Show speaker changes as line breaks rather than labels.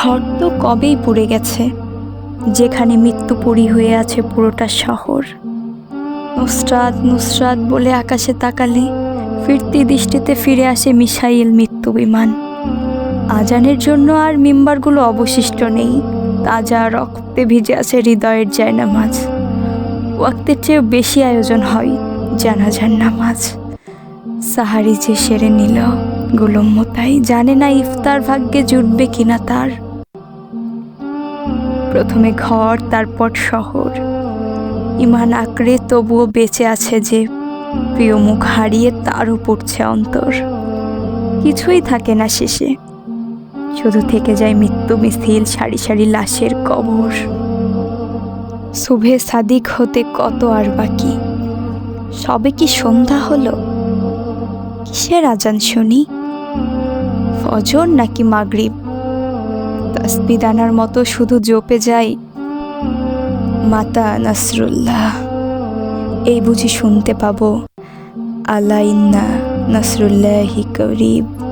ঘর তো কবেই পুড়ে গেছে, যেখানে মৃত্যুপুরী হয়ে আছে পুরোটা শহর। নুসরাত নুসরাত বলে আকাশে তাকালে ফিরতি দৃষ্টিতে ফিরে আসে মিসাইল মৃত্যু বিমান। আজানের জন্য আর মিম্বারগুলো অবশিষ্ট নেই, তাজা রক্তে ভিজে আছে হৃদয়ের জায়নামাজ। ওয়াক্তের চেয়েও বেশি আয়োজন হয় জানাজার নামাজ। সাহারি যে সেরে নিল, গোলম মোতাই জানে না ইফতার ভাগ্যে জুটবে কিনা তার। প্রথমে ঘর, তারপর শহর। ইমান আঁকড়ে তবুও বেঁচে আছে যে প্রিয় মুখ হারিয়ে তারও পড়ছে অন্তর। কিছুই থাকে না শেষে। শুধু থেকে যায় মৃত্যু মিছিল, সারি সারি লাশের কবর। শুভে সাদিক হতে কত আর বাকি? সবে কি সন্ধ্যা হলো? কিসের আজান শুনি? ফজর নাকি মাগরিব? তাসবিদানার মতো শুধু জপে যাই। মাতা নসরুল্লাহ এই বুঝি শুনতে পাবো। আলাইন্না নাসরুল্লাহি করিব।